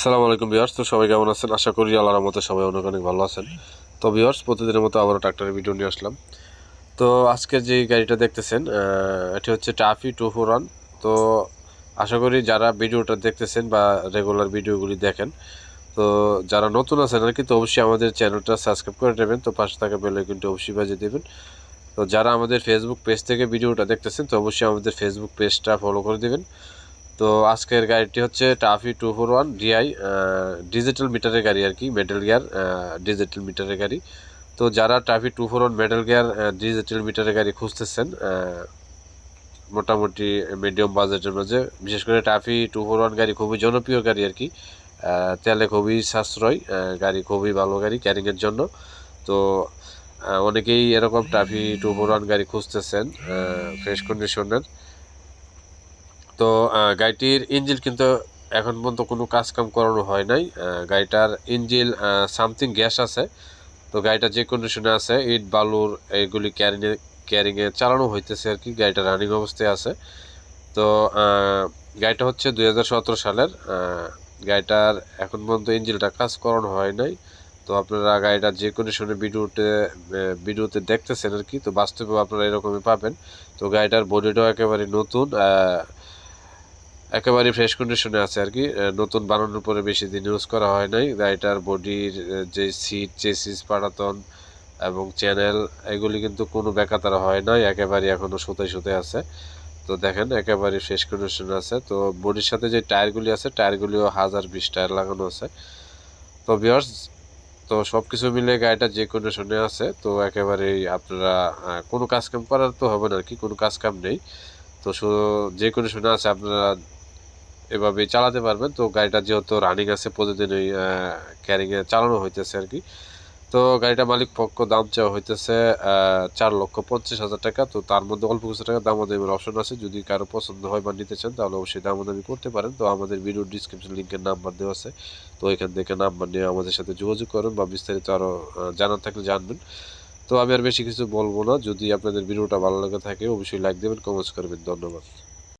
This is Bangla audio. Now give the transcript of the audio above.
আসসালামু আলাইকুম বিয়ার্স তো সবাই কেমন আছেন? আশা করি আল্লাহর মতো সবাই অনেক অনেক ভালো আছেন। তো বিয়ার্স প্রতিদিনের মতো আবারও ট্রাক্টরের ভিডিও নিয়ে আসলাম। তো আজকে যে গাড়িটা দেখতেছেন এটি হচ্ছে টাফি টু ফোর ওয়ান। তো আশা করি যারা ভিডিওটা দেখতেছেন বা রেগুলার ভিডিওগুলি দেখেন, তো যারা নতুন আছেন আর কি, তো অবশ্যই আমাদের চ্যানেলটা সাবস্ক্রাইব করে নেবেন। তো পাশে থাকা বেল আইকনটি অবশ্যই বাজিয়ে দেবেন। তো যারা আমাদের ফেসবুক পেজ থেকে ভিডিওটা দেখতেছেন, তো অবশ্যই আমাদের ফেসবুক পেজটা ফলো করে দেবেন। তো আজকের গাড়িটি হচ্ছে TAFE two four one DI digital মিটারের গাড়ি আর কি মেটাল গিয়ার ডিজিটাল মিটারের গাড়ি। তো যারা TAFE two four one metal gear digital মিটারের গাড়ি খুঁজতেছেন মোটামুটি মিডিয়াম বাজেটের মাঝে, বিশেষ করে টাফি টু ফোর ওয়ান গাড়ি খুবই জনপ্রিয় গাড়ি আর কি তেলে খুবই সাশ্রয় গাড়ি খুবই ভালো গাড়ি ক্যারিংয়ের জন্য। তো অনেকেই এরকম টাফি টু ফোর ওয়ান গাড়ি খুঁজতেছেন ফ্রেশ কন্ডিশনের তো গাড়িটির ইঞ্জিল কিন্তু এখন পর্যন্ত কোনো কাজ কাম করানো হয় নাই। গাড়িটার ইঞ্জিল সামথিং গ্যাস আছে। তো গাড়িটা যে কন্ডিশনে আছে, ইট, বালুর এইগুলি ক্যারিংয়ে ক্যারিংয়ে চালানো হইতেছে আর কি। গাড়িটা রানিং অবস্থায় আছে। তো গাড়িটা হচ্ছে দু হাজার সতেরো সালের। গাড়িটার এখন পর্যন্ত ইঞ্জিলটা কাজ করানো হয় নাই। তো আপনারা গাড়িটা যে কন্ডিশনে ভিডিওতে ভিডিওতে দেখতেছেন আর কি, তো বাস্তবে আপনারা এরকমই পাবেন। তো গাড়িটার বডিটাও একেবারে নতুন। একেবারে ফ্রেশ কন্ডিশনে আছে আর কি। নতুন বানানোর পরে বেশি দিন ইউজ করা হয় নাই। গাড়িটার বডির যে সিট চেসিস পাটাতন এবং চ্যানেল এগুলি কিন্তু কোনো বেকাতারা হয় নাই। একেবারে এখনও সুতায় সুতায় আছে। তো দেখেন, একেবারে ফ্রেশ কন্ডিশনে আছে। তো বডির সাথে যে টায়ারগুলি আছে, টায়ারগুলিও হাজার বিশ টায়ার লাগানো আছে। তো বিয়ার্স তো সব কিছু মিলে গাড়িটা যে কন্ডিশনে আছে, তো একেবারেই আপনারা কোনো কাজ কাম করার তো হবে না আর কি। কোনো কাজ কাম নেই। তো শুধু যে কন্ডিশনে আছে, আপনারা এভাবেই চালাতে পারবেন তো গাড়িটা যেহেতু রানিং আছে প্রতিদিন ওই ক্যারিংয়ে চালানো হইতেছে আর কি। তো গাড়িটা মালিক পক্ষ দাম চাওয়া হইতেছে চার লক্ষ পঞ্চাশ হাজার টাকা। তো তার মধ্যে অল্প কিছু টাকা দামাদামির অপশন আছে। যদি কারও পছন্দ হয় বা নিতে চান, তাহলে অবশ্যই দামাদামি করতে পারেন। তো আমাদের ভিডিও ডিসক্রিপশন লিঙ্কের নাম্বার দেওয়া আছে। তো এখান থেকে নাম্বার নিয়ে আমাদের সাথে যোগাযোগ করুন বা বিস্তারিত আরও জানার থাকলে জানবেন। তো আমি আর বেশি কিছু বলব না। যদি আপনাদের ভিডিওটা ভালো লাগে থাকে, অবশ্যই লাইক দেবেন কমেন্টস করবেন। ধন্যবাদ।